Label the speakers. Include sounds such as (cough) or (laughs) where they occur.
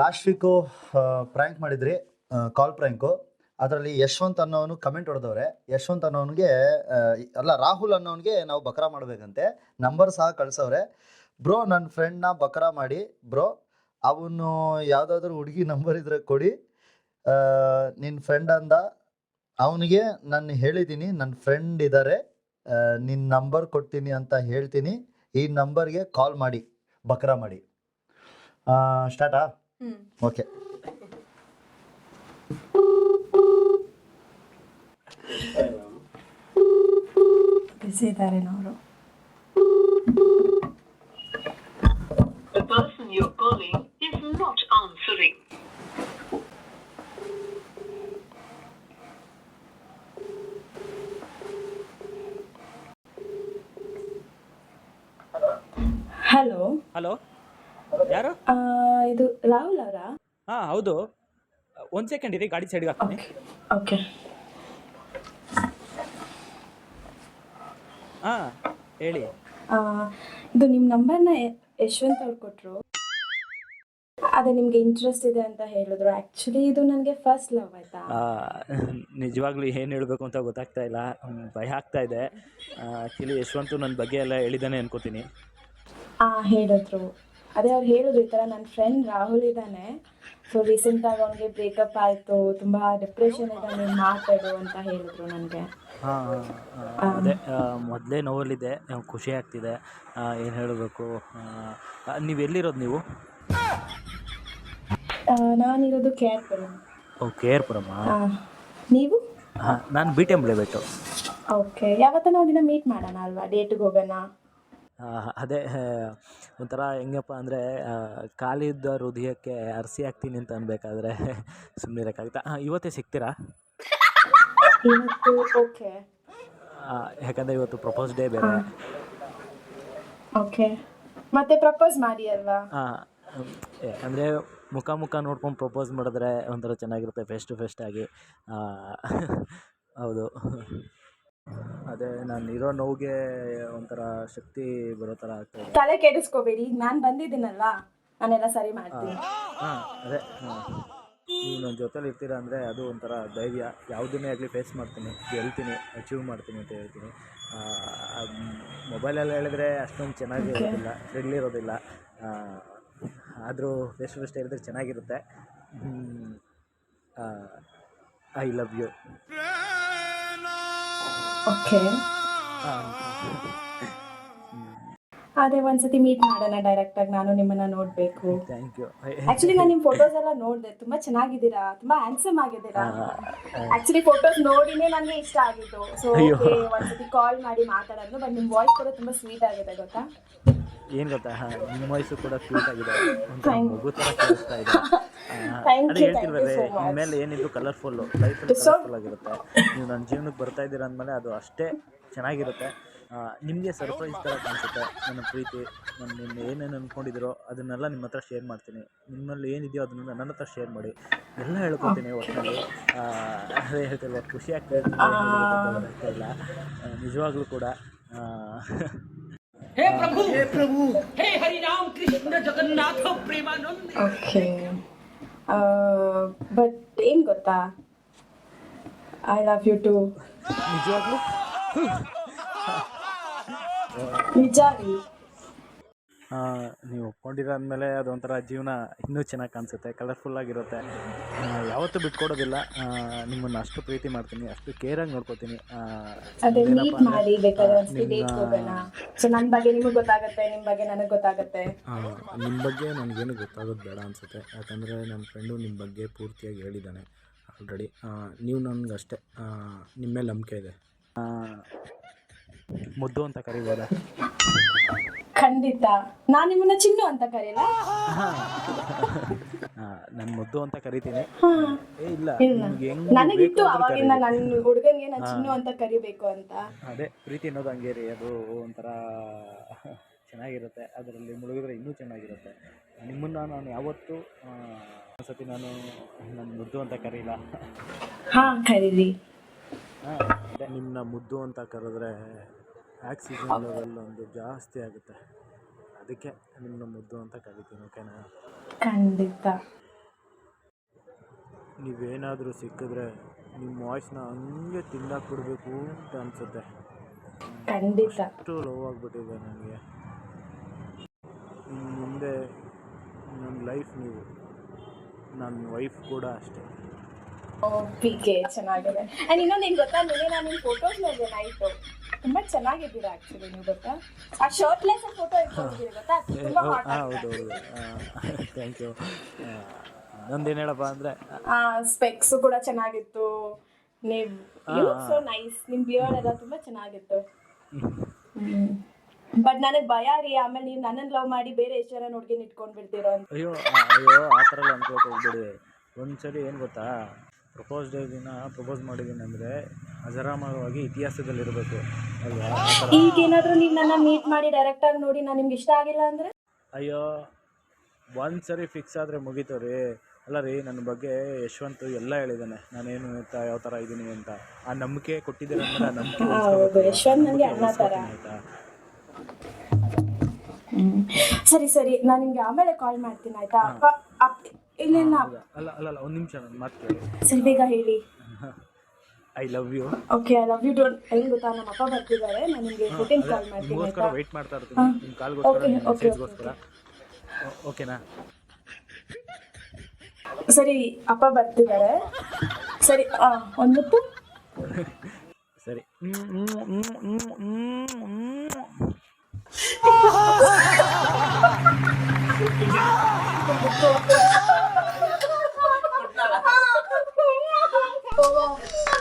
Speaker 1: Last week prank ಮಾಡಿದ್ರಿ ಕಾಲ್ prank ಅದರಲ್ಲಿ ಯಶವಂತ್ ಅನ್ನೋನು ಕಮೆಂಟ್ ಹೊಡೆದವ್ರೆ. ಯಶವಂತ್ ಅನ್ನೋನಿಗೆ ಅಲ್ಲ, ರಾಹುಲ್ ಅನ್ನೋನಿಗೆ ನಾವು ಬಕ್ರಾ ಮಾಡಬೇಕಂತೆ. ನಂಬರ್ ಸಹ ಕಳ್ಸವ್ರೆ. ಬ್ರೋ ನನ್ನ ಫ್ರೆಂಡ್ನ ಬಕ್ರಾ ಮಾಡಿ. ಬ್ರೋ ಅವನು ಯಾವುದಾದ್ರೂ ಹುಡುಗಿ ನಂಬರ್ ಇದ್ರೆ ಕೊಡಿ. ನಿನ್ನ ಫ್ರೆಂಡ್ ಅಂದ. ಅವನಿಗೆ ನಾನು ಹೇಳಿದ್ದೀನಿ ನನ್ನ ಫ್ರೆಂಡ್ ಇದ್ದಾರೆ ನಿನ್ನ ನಂಬರ್ ಕೊಡ್ತೀನಿ ಅಂತ ಹೇಳ್ತೀನಿ. ಈ ನಂಬರ್ಗೆ ಕಾಲ್ ಮಾಡಿ, ಬಕ್ರಾ ಮಾಡಿ. ಸ್ಟಾರ್ಟಾ ಓಕೆ
Speaker 2: ಬಿಸಿ ಇದ್ದಾರೇನೋ ಅವರು
Speaker 3: The person you're calling is not answering.
Speaker 2: Hello
Speaker 4: hello ಯಾರು
Speaker 2: ಇದು ರಾಹುಲ್ ಅವರಾ?
Speaker 4: ಹಾ ಹೌದು. ಒಂದ್ ಸೆಕೆಂಡ್ ಇರಿ ಗಾಡಿ ಸೈಡ್ಗೆ ಹಾಕ್ತೀನಿ.
Speaker 2: ಓಕೆ
Speaker 4: ಹಾ ಹೇಳಿ.
Speaker 2: ಇದು ನಿಮ್ಮ ನಂಬರ್ನ ಯಶವಂತ್ ಅವ್ರು ಕೊಟ್ಟರು ಅದೇ ನಿಮಗೆ ಇಂಟ್ರೆಸ್ಟ್ ಇದೆ ಅಂತ ಹೇಳಿದ್ರು. ಆ್ಯಕ್ಚುಲಿ ಇದು ನನಗೆ ಫಸ್ಟ್ ಲವ್ ಆಯ್ತಾ?
Speaker 4: ನಿಜವಾಗ್ಲೂ ಏನು ಹೇಳಬೇಕು ಅಂತ ಗೊತ್ತಾಗ್ತಾ ಇಲ್ಲ. ಹ್ಮ್, ಭಯ ಆಗ್ತಾ ಇದೆ. ಆ್ಯಕ್ಚುಲಿ ಯಶವಂತು ನನ್ನ ಬಗ್ಗೆ ಎಲ್ಲ ಹೇಳಿದ್ದಾನೆ ಅನ್ಕೋತೀನಿ.
Speaker 2: ಹಾಂ ಹೇಳಿದ್ರು. ಅದೇ ಅವ್ರು ಹೇಳಿದ್ರು ಈ ಥರ ನನ್ನ ಫ್ರೆಂಡ್ ರಾಹುಲ್ ಇದ್ದಾನೆ. ಸೊ ರೀಸೆಂಟಾಗಿ ಅವನಿಗೆ ಬ್ರೇಕಪ್ ಆಯಿತು ತುಂಬ ಡಿಪ್ರೆಷನ್ ಇದ್ದಾನೆ ಮಾತಾಡು ಅಂತ ಹೇಳಿದ್ರು ನನಗೆ.
Speaker 4: ಹಾಂ ಅದೇ ಮೊದಲೇ ನೋವಲ್ಲಿದೆ ಖುಷಿ ಆಗ್ತಿದೆ. ಏನು ಹೇಳಬೇಕು ನೀವು ಎಲ್ಲಿರೋದು ನೀವು?
Speaker 2: ನಾನಿರೋದು ಕೇರ್ಪುರಂ.
Speaker 4: ಓ ಕೇರ್ಪುರಮ್ಮ
Speaker 2: ನೀವು?
Speaker 4: ಹಾಂ ನಾನು ಬಿ ಟಿ ಎಂ
Speaker 2: ಓಕೆ. ಯಾವತ್ತ ನಾವು ದಿನ ಮೀಟ್ ಮಾಡೋಣ ಅಲ್ವಾ? ಡೇಟ್ಗೆ ಹೋಗೋಣ?
Speaker 4: ಅದೇ ಒಂಥರ ಹೆಂಗಪ್ಪ ಅಂದರೆ ಖಾಲಿಯಿದ್ದ ಹೃದಯಕ್ಕೆ ಅರಸಿ ಹಾಕ್ತೀನಿ ಅಂತ ಅನ್ಬೇಕಾದ್ರೆ ಸುಮ್ಮನೆ ಇರೋಕ್ಕಾಗುತ್ತಾ ಹಾಂ ಇವತ್ತೇ ಸಿಗ್ತೀರಾ?
Speaker 2: ಓಕೆ.
Speaker 4: ಯಾಕಂದರೆ ಇವತ್ತು ಪ್ರಪೋಸ್ ಡೇ ಬೇರೆ.
Speaker 2: ಓಕೆ. ಮತ್ತೆ ಪ್ರಪೋಸ್ ಮಾಡಿ ಅಲ್ವಾ?
Speaker 4: ಹಾಂ ಅಂದರೆ ಮುಖ ಮುಖ ನೋಡ್ಕೊಂಡು ಪ್ರಪೋಸ್ ಮಾಡಿದ್ರೆ ಒಂಥರ ಚೆನ್ನಾಗಿರುತ್ತೆ ಫೇಸ್ ಟು ಫೇಸ್ಟ್ ಆಗಿ. ಹೌದು. ಅದೇ ನಾನು ಇರೋ ನೋವಿಗೆ ಒಂಥರ ಶಕ್ತಿ ಬರೋ ಥರ ಆಗ್ತಾಯಿದೆ
Speaker 2: ತಲೆ ಕೆಡಿಸ್ಕೋಬೇಡಿ ಈಗ ನಾನು ಬಂದಿದ್ದೀನಲ್ವಾ? ನಾನೆಲ್ಲ ಸರಿ ಮಾಡ್ತೀನಿ.
Speaker 4: ಹಾಂ ಅದೇ ಹಾಂ. ನೀವು ನನ್ನ ಜೊತೆಲಿ ಇರ್ತೀರಾ ಅಂದರೆ ಅದು ಒಂಥರ ಧೈರ್ಯ. ಯಾವುದನ್ನೇ ಆಗಲಿ ಫೇಸ್ ಮಾಡ್ತೀನಿ ಗೆಲ್ತೀನಿ ಅಚೀವ್ ಮಾಡ್ತೀನಿ ಅಂತ ಹೇಳ್ತೀನಿ. ಮೊಬೈಲಲ್ಲಿ ಹೇಳಿದ್ರೆ ಅಷ್ಟೊಂದು ಚೆನ್ನಾಗಿ ಇರೋದಿಲ್ಲ ಫ್ರೆಂಡ್ಲಿ ಇರೋದಿಲ್ಲ. ಆದರೂ ಫೇಸ್ ಟು ಫೇಸ್ ಹೇಳಿದ್ರೆ ಚೆನ್ನಾಗಿರುತ್ತೆ. ಐ ಲವ್ ಯು
Speaker 2: ಓಕೆ ಅದೇ ಒಂದ್ಸತಿ ಮೀಟ್ ಮಾಡೋಣ ಡೈರೆಕ್ಟ್ ಆಗಿ ನಾನು ನಿಮ್ಮನ್ನ ನೋಡ್ಬೇಕು.
Speaker 4: ಥ್ಯಾಂಕ್ ಯು
Speaker 2: ಆಕ್ಚುಲಿ ನಾನು ನಿಮ್ಮ ಫೋಟೋಸ್ ಎಲ್ಲ ನೋಡಿದೆ. ತುಂಬಾ ಚೆನ್ನಾಗಿದ್ದೀರಾ? ತುಂಬಾ ಹ್ಯಾಂಡ್ಸಮ್ ಆಗಿದ್ದೀರಾ? ಆಕ್ಚುಲಿ ಫೋಟೋಸ್ ನೋಡಿನೇ ನನಗೆ ಇಷ್ಟ ಆಗಿದ್ದು. ಸೊ ಒಂದ್ಸತಿ ಕಾಲ್ ಮಾಡಿ ಮಾತಾಡೋದು ಬಟ್ ನಿಮ್ಮ ವಾಯ್ಸ್ ಕೂಡ ತುಂಬಾ ಸ್ವೀಟ್ ಆಗಿದೆ ಗೊತ್ತಾ?
Speaker 4: ಏನ್ ಗೊತ್ತಾ? ನಿಮ್ಮ ವಯಸ್ಸು ಕೂಡ ಸ್ವೀಟ್ ಆಗಿದೆ. ಮಗು ತರ ಕೇಳಿಸ್ತಾ ಇದೆ. ಅದೇ ಹೇಳ್ತಿಲ್ವೇ
Speaker 2: much.
Speaker 4: ಇನ್ಮೇಲೆ ಏನಿದ್ರು ಕಲರ್ಫುಲ್ ಲೈಫಲ್ಲಿ ಕಲರ್ಫುಲ್ ಆಗಿರುತ್ತೆ. ನೀವು ನನ್ನ ಜೀವನಕ್ಕೆ ಬರ್ತಾ ಇದ್ದೀರ ಅಂದಮೇಲೆ ಅದು ಅಷ್ಟೇ ಚೆನ್ನಾಗಿರುತ್ತೆ. ನಿಮಗೆ ಸರ್ಪ್ರೈಸ್ ಥರ ಕಾಣಿಸುತ್ತೆ ನನ್ನ ಪ್ರೀತಿ ನಾನು ನಿಮ್ಮ ಏನೇನು ಅಂದ್ಕೊಂಡಿದ್ದೀರೋ ಅದನ್ನೆಲ್ಲ ನಿಮ್ಮ ಹತ್ರ ಶೇರ್ ಮಾಡ್ತೀನಿ. ನಿಮ್ಮಲ್ಲಿ ಏನಿದೆಯೋ ಅದನ್ನ ನನ್ನ ಹತ್ರ ಶೇರ್ ಮಾಡಿ. ಎಲ್ಲ ಹೇಳ್ಕೊತೀನಿ ಒಟ್ಟಿನಲ್ಲಿ ಅದೇ ಹೇಳ್ತಿಲ್ವ ಖುಷಿ ಆಗ್ತಾ ಇದೆ ಹೇ ಪ್ರಭು! ಹೇ ಪ್ರಭು! ಹೇ ಇಲ್ಲ ಕೃಷ್ಣ ನಿಜವಾಗ್ಲೂ ಕೂಡ ಆ,
Speaker 2: ಓಕೆ ಬಟ್ ಏನು ಗೊತ್ತಾ ಐ ಲವ್ ಯು ಟು ನಿಜ ರೀ
Speaker 4: ನೀವು ಒಪ್ಕೊಂಡಿರೋ ಅಂದಮೇಲೆ ಅದೊಂಥರ ಜೀವನ ಇನ್ನೂ ಚೆನ್ನಾಗಿ ಕಾಣಿಸುತ್ತೆ ಕಲರ್ಫುಲ್ಲಾಗಿರುತ್ತೆ ಯಾವತ್ತೂ ಬಿಟ್ಕೊಡೋದಿಲ್ಲ. ನಿಮ್ಮನ್ನು ಅಷ್ಟು ಪ್ರೀತಿ ಮಾಡ್ತೀನಿ ಅಷ್ಟು ಕೇರಾಗಿ ನೋಡ್ಕೋತೀನಿ.
Speaker 2: ಅದೇ ಮೀಟ್ ಮಾಡಿ ಬೇಕಾದ್ರೆ
Speaker 4: ಆ,
Speaker 2: ಒಂದ್ಸತಿ
Speaker 4: ನಿಮ್ಮ-
Speaker 2: ಡೇಟ್ ಹೋಗೋಣ. ಸೊ ನನ್ನ ಬಗ್ಗೆ ನಿಮಗೆ ಗೊತ್ತಾಗುತ್ತೆ ನಿಮ್ಮ ಬಗ್ಗೆ ನನಗೆ ಗೊತ್ತಾಗುತ್ತೆ.
Speaker 5: ನಿಮ್ಮ ಬಗ್ಗೆ ನನಗೇನು ಗೊತ್ತಾಗೋದು ಬೇಡ ಅನಿಸುತ್ತೆ. ಯಾಕಂದರೆ ನನ್ನ ಫ್ರೆಂಡು ನಿಮ್ಮ ಬಗ್ಗೆ ಪೂರ್ತಿಯಾಗಿ ಹೇಳಿದ್ದಾನೆ ಆಲ್ರೆಡಿ ನೀವು ನನಗಷ್ಟೇ ನಿಮ್ಮ ಮೇಲೆ ನಂಬಿಕೆ ಇದೆ.
Speaker 4: ಮುದ್ದು ಅಂತ ಕರಿಬೋದ?
Speaker 2: ಖಂಡಿತ. ನಾನು ನಿಮ್ಮನ್ನ ಚಿನ್ನು ಅಂತ ಕರೆಯಲ್ಲ (laughs)
Speaker 4: ನನ್ನ ಮುದ್ದು ಅಂತ ಕರಿತೀನಿ. ಏ ಇಲ್ಲ
Speaker 2: ಇಲ್ಲ.
Speaker 4: ನಿಮ್ಗೆ ಹೆಂಗ್
Speaker 2: ನನಗಿತ್ತು
Speaker 4: ಬೇಕು
Speaker 2: ಅವಾಗಿಂದ
Speaker 4: ಕರೀರಿ.
Speaker 2: ನನ್ನ ಹುಡುಗನಿಗೆ ನಾನು ಚಿನ್ನು ಅಂತ ಕರಿಬೇಕು ಅಂತ.
Speaker 4: ಅದೇ ಪ್ರೀತಿ ಅನ್ನೋದು ಹಂಗೆ ರೀ ಅದು ಒಂಥರ (laughs) ಚೆನ್ನಾಗಿರುತ್ತೆ. ಅದರಲ್ಲಿ ಮುಳುಗಿದ್ರೆ ಇನ್ನೂ ಚೆನ್ನಾಗಿರುತ್ತೆ. ನಿಮ್ಮನ್ನು ನಾನು ಯಾವತ್ತೂ ಆ, ಒಂದ್ಸತಿ ನಾನು ನನ್ನ ಮುದ್ದು ಅಂತ ಕರೀಲ.
Speaker 2: ಹಾ ಕರೀರಿ.
Speaker 4: ಹಾಂ ಅದೇ
Speaker 5: ನಿಮ್ಮನ್ನ ಮುದ್ದು ಅಂತ ಕರೆದ್ರೆ ಆಕ್ಸಿಜನ್ ಲೆವೆಲ್ ಒಂದು ಜಾಸ್ತಿ ಆಗುತ್ತೆ. ಅದಕ್ಕೆ ನಿಮ್ಮನ್ನ ಮುದ್ದು ಅಂತ ಕರಿತೀನಿ ಓಕೆನಾ
Speaker 2: ಖಂಡಿತ.
Speaker 4: ನೀವೇನಾದರೂ ಸಿಕ್ಕಿದ್ರೆ ನಿಮ್ಮ ವಾಯ್ಸ್ನ ಹಂಗೆ ತಿಂದಾಕ್ಬಿಡ್ಬೇಕು ಅಂತ ಅನಿಸುತ್ತೆ.
Speaker 2: ಖಂಡಿತ.
Speaker 4: ಅಷ್ಟು ಲವ್ ಆಗಿಬಿಟ್ಟಿದೆ ನನಗೆ ಮುಂದೆ ನನ್ನ ಲೈಫ್ ನೀವು ನನ್ನ ವೈಫ್ ಕೂಡ ಅಷ್ಟೇ.
Speaker 2: ಓಕೆ ಚೆನ್ನಾಗಿದೆ. ಆ್ಯಂಡ್ ಇನ್ನೊಂದು ಏನು ಗೊತ್ತಾ ನಿನ್ನೆ ನಾನು ನಿಮ್ಮ ಫೋಟೋಸ್ ನೋಡಿದೆ ನೈಟು ತುಂಬ ಚೆನ್ನಾಗಿದ್ದೀರಾ ಆ್ಯಕ್ಚುಲಿ ನೀವು ಗೊತ್ತಾ? ಆ ಶರ್ಟ್ಲೆಸ್ ಫೋಟೋ ಇಟ್ಕೊಂಡಿದ್ದೀರಿ ಗೊತ್ತಾ? ತುಂಬಾ ಹಾಟ್
Speaker 4: ಹೌದು ಹೌದು. ಥ್ಯಾಂಕ್ ಯು ನಂದೇನು ಹೇಳಪ್ಪ ಅಂದರೆ?
Speaker 2: ಆ ಸ್ಪೆಕ್ಸು ಕೂಡ ಚೆನ್ನಾಗಿತ್ತು. ನೀವು ಯು ಸೋ ನೈಸ್ ನಿಮ್ಮ ಬಿಯರ್ಡ್ ಎಲ್ಲ ತುಂಬಾ ಚೆನ್ನಾಗಿತ್ತು. ಬಟ್ ನನಗೆ ಭಯ ರೀ ಆಮೇಲೆ ನೀವು ನನ್ನನ್ನು ಲವ್ ಮಾಡಿ ಬೇರೆ ಎಷ್ಟು ಜನ ನೋಡ್ಕೊಂಡು ಇಟ್ಕೊಂಡು ಬಿಡ್ತೀರೋ ಅಂತ.
Speaker 4: ಅಯ್ಯೋ ಅಯ್ಯೋ ಆ ಥರ ಎಲ್ಲ ಅನ್ಕೋಕೆ ಹೋಗ್ಬೇಡಿ. ಒಂದ್ಸರಿ ಏನು ಗೊತ್ತಾ? ಪ್ರಪೋಸ್ ಡೇ ದಿನ ಪ್ರಪೋಸ್ ಮಾಡಿದ್ದೀನಿ ಅಂದರೆ ಅಜರಾಮರವಾಗಿ ಇತಿಹಾಸದಲ್ಲಿರಬೇಕು. ಅಲ್ವಾ? ಈಗೇನಾದರೂ ಥರ.
Speaker 2: ನೀವು ನನ್ನ ಮೀಟ್ ಮಾಡಿ ಡೈರೆಕ್ಟಾಗಿ ನೋಡಿ ನಾನು ನಿಮ್ಗೆ ಇಷ್ಟ ಆಗಿಲ್ಲ ಅಂದರೆ?
Speaker 4: ಅಯ್ಯೋ ಒಂದು ಸರಿ ಫಿಕ್ಸ್ ಆದರೆ ಮುಗೀತು ರೀ. ಅಲ್ಲ ರೀ ನನ್ನ ಬಗ್ಗೆ ಯಶವಂತ್ ಎಲ್ಲ ಹೇಳಿದ್ದಾನೆ ನಾನೇನು ಅಂತ ಯಾವ ಥರ ಇದ್ದೀನಿ ಅಂತ. ಆ ನಂಬಿಕೆ ಕೊಟ್ಟಿದ್ದೀರ ಅಂದ್ರೆ ಆ ನಂಬಿಕೆ
Speaker 2: ಹೌದು ಯಶವಂತ್ ನನಗೆ ಅಣ್ಣ ಥರ
Speaker 4: ಆಯಿತಾ?
Speaker 2: ಸರಿ ಸರಿ. ನಾನು ನಿಮ್ಗೆ ಆಮೇಲೆ ಕಾಲ್ ಮಾಡ್ತೀನಿ ಆಯ್ತಾ? ಅಪ್ಪ ಅಪ್ ಇಲ್ಲ ಇಲ್ಲ.
Speaker 4: ಅಲ್ಲ ಅಲ್ಲ ಅಲ್ಲ ಒಂದು ನಿಮಿಷ ನಾನು ಮಾತು ಕೇಳಿ
Speaker 2: ಸರಿ ಬೇಗ ಹೇಳಿ.
Speaker 4: I love you
Speaker 2: okay I love you don't ಹೆಂಗ್ ಗೊತ್ತಾ? ನಮ್ಮ ಅಪ್ಪ ಬರ್ತಿದ್ದಾರೆ. ನಾನು ನಿಮಗೆ ಫೋಟೋನ್ ಕಾಲ್ ಮಾಡ್ತೀನಿ
Speaker 4: ನಿಮಗೋಸ್ಕರ
Speaker 2: ಆಯ್ತಾ?
Speaker 4: ವೇಟ್ ಮಾಡ್ತಾ ಇರ್ತೀನಿ. ನಿಮ್ಮ ಕಾಲ್ಗೋಸ್ಕರ
Speaker 2: Okay,
Speaker 4: ಓಕೆ
Speaker 2: ಓಕೆ
Speaker 4: ಮೆಸೇಜ್ಗೋಸ್ಕರ ಓಕೆನಾ
Speaker 2: ಸರಿ ಅಪ್ಪ ಬರ್ತಿದ್ದಾರೆ. ಸರಿ ಆ, ಒಂದು ಹೊತ್ತು. (laughs)
Speaker 4: ಸರಿ. (laughs)
Speaker 2: 多高